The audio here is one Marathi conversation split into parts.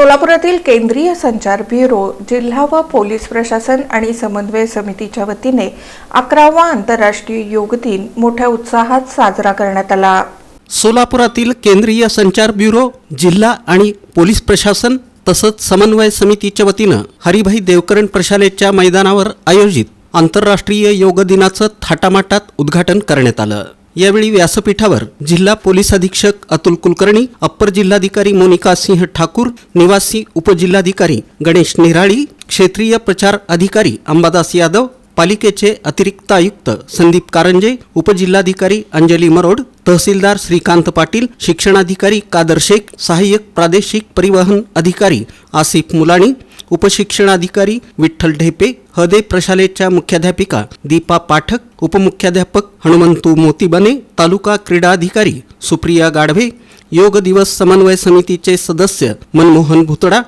सोलापुरातील केंद्रीय संचार ब्युरो जिल्हा व पोलीस प्रशासन आणि समन्वय समितीच्या वतीने अकरावा आंतरराष्ट्रीय योग दिन मोठ्या उत्साहात साजरा करण्यात आला. सोलापुरातील केंद्रीय संचार ब्युरो जिल्हा आणि पोलीस प्रशासन तसंच समन्वय समितीच्या वतीनं हरिभाई देवकरण प्रशालेच्या मैदानावर आयोजित आंतरराष्ट्रीय योग दिनाचं थाटामाटात उद्घाटन करण्यात आलं. यावेळी व्यासपीठावर जिल्हा पोलीस अधीक्षक अतुल कुलकर्णी अप्पर जिल्हाधिकारी मोनिका सिंह ठाकूर निवासी उपजिल्हाधिकारी गणेश निराळी क्षेत्रीय प्रचार अधिकारी अंबादास यादव पालिकेचे अतिरिक्त आयुक्त संदीप कारंजे उपजिल्हाधिकारी अंजली मरोड तहसीलदार श्रीकांत पाटील शिक्षणाधिकारी कादर शेख सहाय्यक प्रादेशिक परिवहन अधिकारी आसिफ मुलाणी उपशिक्षणाधिकारी विठ्ठल ढेपे हदे प्रशालेच्या मुख्याध्यापिका दीपा पाठक उपमुख्याध्यापक हनुमंतू मोतीबने तालुका क्रीडा अधिकारी सुप्रिया गाढवे योग दिवस समन्वय समितीचे सदस्य मनमोहन भुतडा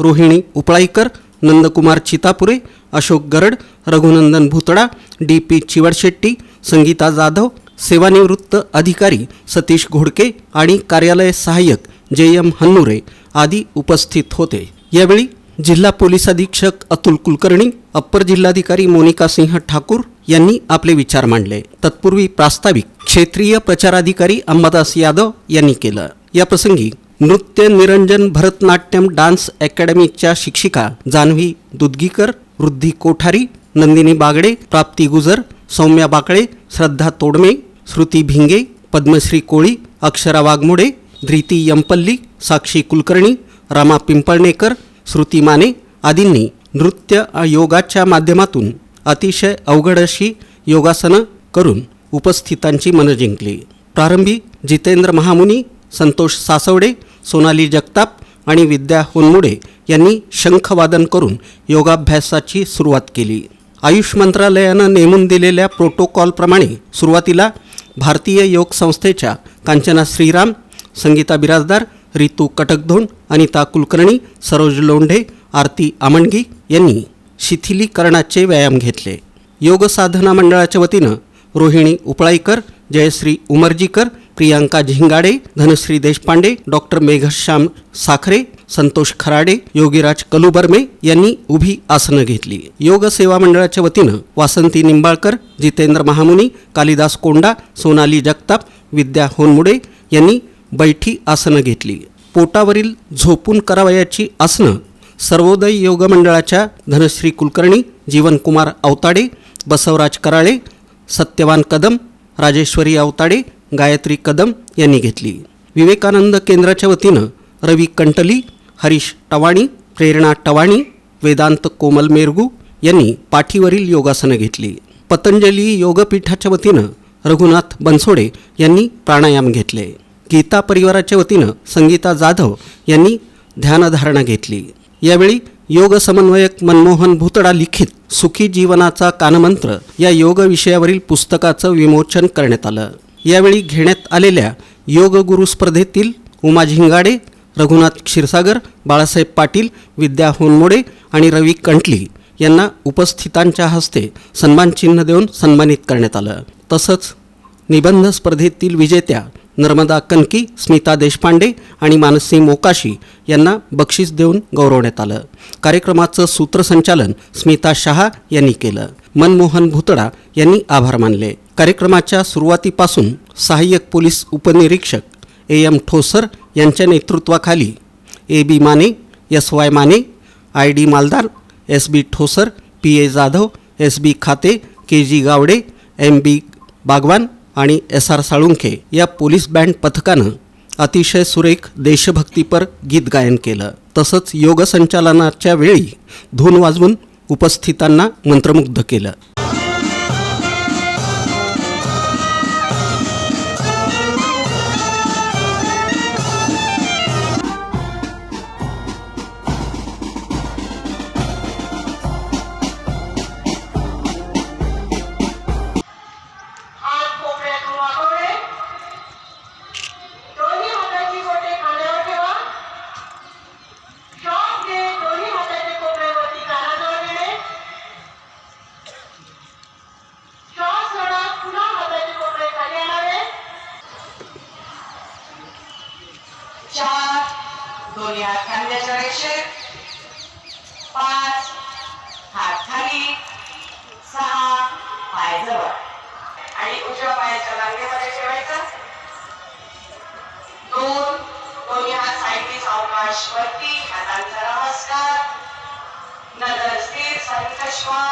रोहिणी उपळाईकर नंदकुमार चितापुरे अशोक गरड रघुनंदन भुतडा डी पी चिवडशेट्टी संगीता जाधव सेवानिवृत्त अधिकारी सतीश घोडके आणि कार्यालय सहाय्यक जे एम हन्नुरे आदी उपस्थित होते. यावेळी जिल्हा पोलीस अधीक्षक अतुल कुलकर्णी अप्पर जिल्हाधिकारी मोनिका सिंह ठाकूर यांनी आपले विचार मांडले. तत्पूर्वी प्रास्ताविक क्षेत्रीय प्रचाराधिकारी अंबादास यादव यांनी केलं. याप्रसंगी नृत्य निरंजन भरतनाट्यम डान्स अकॅडमीच्या शिक्षिका जान्हवी दुधगीकर वृद्धी कोठारी नंदिनी बागडे प्राप्ती गुजर सौम्या बाकळे श्रद्धा तोडमे श्रुती भिंगे पद्मश्री कोळी अक्षरा वाघमोडे धृती यंपल्ली साक्षी कुलकर्णी रामा पिंपळणेकर श्रुती माने आदींनी नृत्य योगाच्या माध्यमातून अतिशय अवघड अशी योगासनं करून उपस्थितांची मनं जिंकली. प्रारंभी जितेंद्र महामुनी संतोष सासवडे सोनाली जगताप आणि विद्या होनमुडे यांनी शंखवादन करून योगाभ्यासाची सुरुवात केली. आयुष मंत्रालयानं नेमून दिलेल्या प्रोटोकॉलप्रमाणे सुरुवातीला भारतीय योग संस्थेच्या कांचना श्रीराम संगीता बिराजदार रितू कटकधोंड अनिता कुलकर्णी सरोज लोंढे आरती आमणगी यांनी शिथिलीकरणाचे व्यायाम घेतले. योग साधना मंडळाच्या वतीनं रोहिणी उपळाईकर जयश्री उमरजीकर प्रियांका झिंगाडे धनश्री देशपांडे डॉक्टर मेघश्याम साखरे संतोष खराडे योगीराज कलुबर्मे यांनी उभी आसनं घेतली. योग सेवा मंडळाच्या वतीनं वासंती निंबाळकर जितेंद्र महामुनी कालिदास कोंडा सोनाली जगताप विद्या होनमुडे यांनी बैठी आसनं घेतली. पोटावरील झोपून करावयाची आसनं सर्वोदय योग मंडळाच्या धनश्री कुलकर्णी जीवनकुमार अवताडे बसवराज कराळे सत्यवान कदम राजेश्वरी अवताडे गायत्री कदम यांनी घेतली. विवेकानंद केंद्राच्या वतीनं रवी कंटली हरीश टवाणी प्रेरणा टवाणी वेदांत कोमल मेरगू यांनी पाठीवरील योगासनं घेतली. पतंजली योगपीठाच्या वतीनं रघुनाथ बनसोडे यांनी प्राणायाम घेतले. गीता परिवाराच्या वतीनं संगीता जाधव यांनी ध्यानधारणा घेतली. यावेळी योग समन्वयक मनमोहन भुतडा लिखित सुखी जीवनाचा कानमंत्र या योग विषयावरील पुस्तकाचं विमोचन करण्यात आलं. यावेळी घेण्यात आलेल्या योग गुरु स्पर्धेतील उमा झिंगाडे रघुनाथ क्षीरसागर बाळासाहेब पाटील विद्या होनमोडे आणि रवी कंटली यांना उपस्थितांच्या हस्ते सन्मानचिन्ह देऊन सन्मानित करण्यात आलं. तसंच निबंध स्पर्धेतील विजेत्या नर्मदा कनकी स्मिता देशपांडे आणि मानसी मोकाशी यांना बक्षीस देऊन गौरवण्यात आलं. कार्यक्रमाचं सूत्रसंचालन स्मिता शहा यांनी केलं. मनमोहन भुतडा यांनी आभार मानले. कार्यक्रमाच्या सुरुवातीपासून सहाय्यक पोलीस उपनिरीक्षक ए एम ठोसर यांच्या नेतृत्वाखाली A B Mane S Y Mane I D Maldar S B Thosar P A Jadhav S B Khate K G Gawade M B Bagwan आणि एस आर साळुंखे या पोलीस बँड पथकानं अतिशय सुरेख देशभक्तीपर गीत गायन केलं. तसंच योग संचालनाच्या वेळी धून वाजवून उपस्थितांना मंत्रमुग्ध केलं. खांद्याच्या रेषेत पाच. हात खाली. सहा. पाय जवळ. आणि उजव्या पायाच्या रांगेमध्ये ठेवायचं. दोन. दोन्ही हात साईडनी सावकाश वरती. हातांचा नमस्कार. नजर स्थिर संत श्वास.